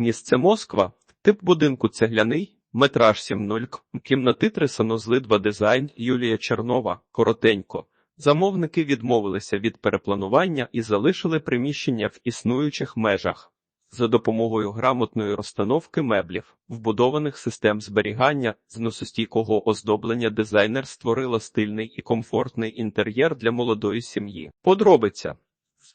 Місце Москва, тип будинку цегляний, метраж 7.0, кімнати три санузли 2 дизайн, Юлія Чернова, коротенько. Замовники відмовилися від перепланування і залишили приміщення в існуючих межах. За допомогою грамотної розстановки меблів, вбудованих систем зберігання, зносостійкого оздоблення дизайнер створила стильний і комфортний інтер'єр для молодої сім'ї. Подробиця.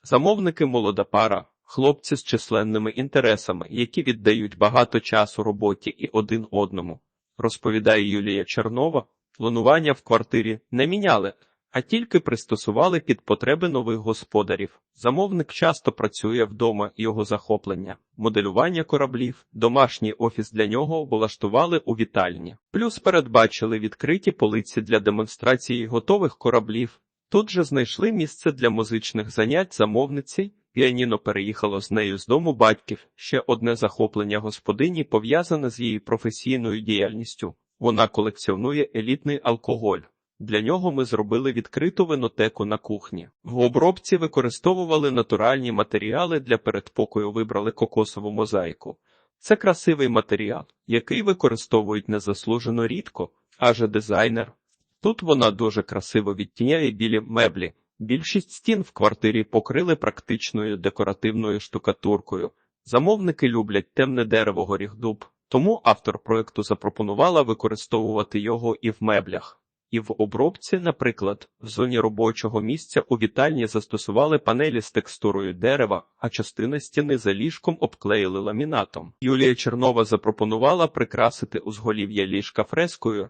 Замовники молода пара, хлопці з численними інтересами, які віддають багато часу роботі і один одному. Розповідає Юлія Чернова, планування в квартирі не міняли, а тільки пристосували під потреби нових господарів. Замовник часто працює вдома, його захоплення, моделювання кораблів, домашній офіс для нього облаштували у вітальні. Плюс передбачили відкриті полиці для демонстрації готових кораблів. Тут же знайшли місце для музичних занять замовниці. Піаніно переїхало з нею з дому батьків. Ще одне захоплення господині пов'язане з її професійною діяльністю. Вона колекціонує елітний алкоголь. Для нього ми зробили відкриту винотеку на кухні. В обробці використовували натуральні матеріали для передпокою вибрали кокосову мозаїку. Це красивий матеріал, який використовують незаслужено рідко, аже дизайнер. Тут вона дуже красиво відтіняє білі меблі. Більшість стін в квартирі покрили практичною декоративною штукатуркою. Замовники люблять темне дерево горіхдуб, тому автор проекту запропонувала використовувати його і в меблях. І в обробці, наприклад, в зоні робочого місця у вітальні застосували панелі з текстурою дерева, а частина стіни за ліжком обклеїли ламінатом. Юлія Чернова запропонувала прикрасити узголів'я ліжка фрескою.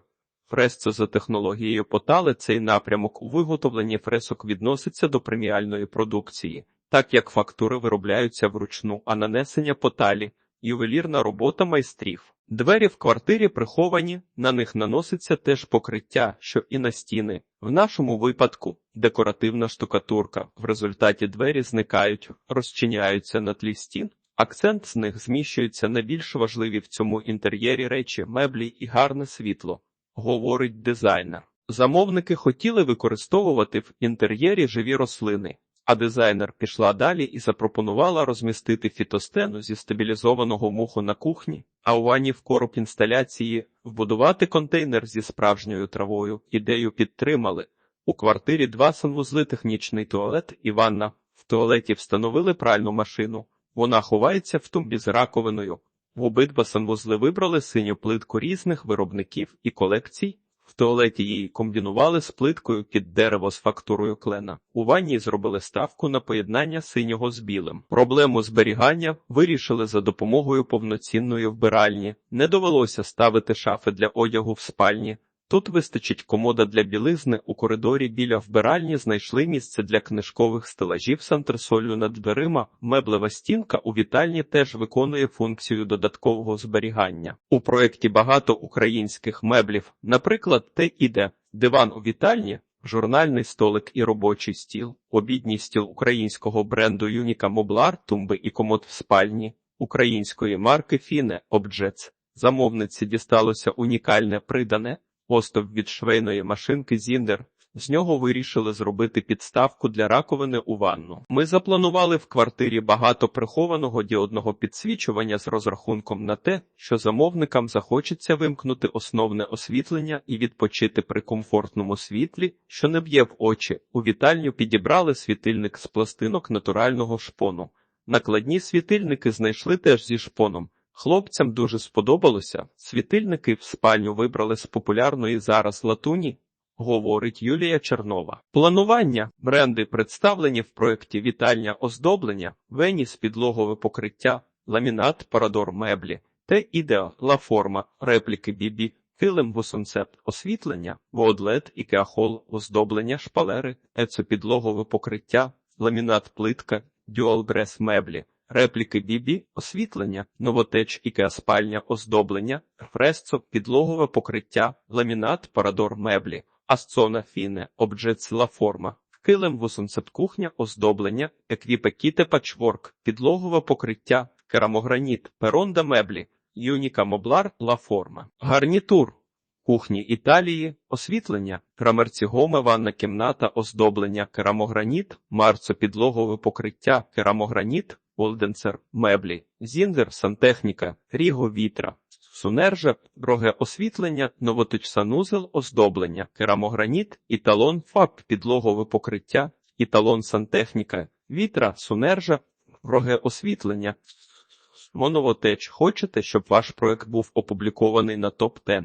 Фресцо за технологією Потали цей напрямок у виготовленні фресок відноситься до преміальної продукції, так як фактури виробляються вручну, а нанесення поталі ювелірна робота майстрів. Двері в квартирі приховані, на них наноситься теж покриття, що і на стіни. В нашому випадку декоративна штукатурка. В результаті двері зникають, розчиняються на тлі стін. Акцент з них зміщується на більш важливі в цьому інтер'єрі речі, меблі і гарне світло, говорить дизайнер. Замовники хотіли використовувати в інтер'єрі живі рослини, а дизайнер пішла далі і запропонувала розмістити фітостену зі стабілізованого муху на кухні, а у ванні в короб інсталяції вбудувати контейнер зі справжньою травою. Ідею підтримали. У квартирі два санвузли технічний туалет і ванна. В туалеті встановили пральну машину. Вона ховається в тумбі з раковиною. В обидва санвузли вибрали синю плитку різних виробників і колекцій. В туалеті її комбінували з плиткою під дерево з фактурою клена. У ванні зробили ставку на поєднання синього з білим. Проблему зберігання вирішили за допомогою повноцінної вбиральні. Не довелося ставити шафи для одягу в спальні. Тут вистачить комода для білизни у коридорі біля вбиральні знайшли місце для книжкових стелажів з антресолью над дверима. Меблева стінка у вітальні теж виконує функцію додаткового зберігання. У проєкті багато українських меблів, наприклад, те іде диван у вітальні, журнальний столик і робочий стіл, обідній стіл українського бренду Юніка Моблар, тумби і комод в спальні, української марки Фіне Обджец. Замовниці дісталося унікальне придане. Остов від швейної машинки Зіндер. З нього вирішили зробити підставку для раковини у ванну. Ми запланували в квартирі багато прихованого діодного підсвічування з розрахунком на те, що замовникам захочеться вимкнути основне освітлення і відпочити при комфортному світлі, що не б'є в очі. У вітальню підібрали світильник з пластинок натурального шпону. Накладні світильники знайшли теж зі шпоном. Хлопцям дуже сподобалося. Світильники в спальню вибрали з популярної зараз латуні, говорить Юлія Чернова. Планування бренди представлені в проєкті вітальня оздоблення, веніс підлогове покриття, ламінат, парадор меблі, те ідеа, лаформа, репліки бібі, килим бусонцепт, освітлення, водлет, ікеахол, оздоблення, шпалери, ецопідлогове покриття, ламінат плитка, дюалбрес меблі. Репліки Бібі, освітлення, новотеч ікеа спальня, оздоблення, фресцо, підлогове покриття, ламінат, парадор меблі, асцона фіне, обджец форма, килим вусонцет кухня, оздоблення, еквіпекіте пачворк, підлогове покриття, керамограніт, перонда меблі, юніка моблар, ла форма, гарнітур. Кухні Італії, освітлення, крамерці Гоме, ванна кімната, оздоблення, керамограніт, марцо підлогове покриття, керамограніт, Олденцер, меблі, Зіндер, сантехніка, Ріго вітра, Сунержа, роге освітлення, новотич санузел, оздоблення, керамограніт, італон, фаб, підлогове покриття, італон сантехніка, вітра, сунержа, роге освітлення. Моновотеч, хочете, щоб ваш проект був опублікований на топ 10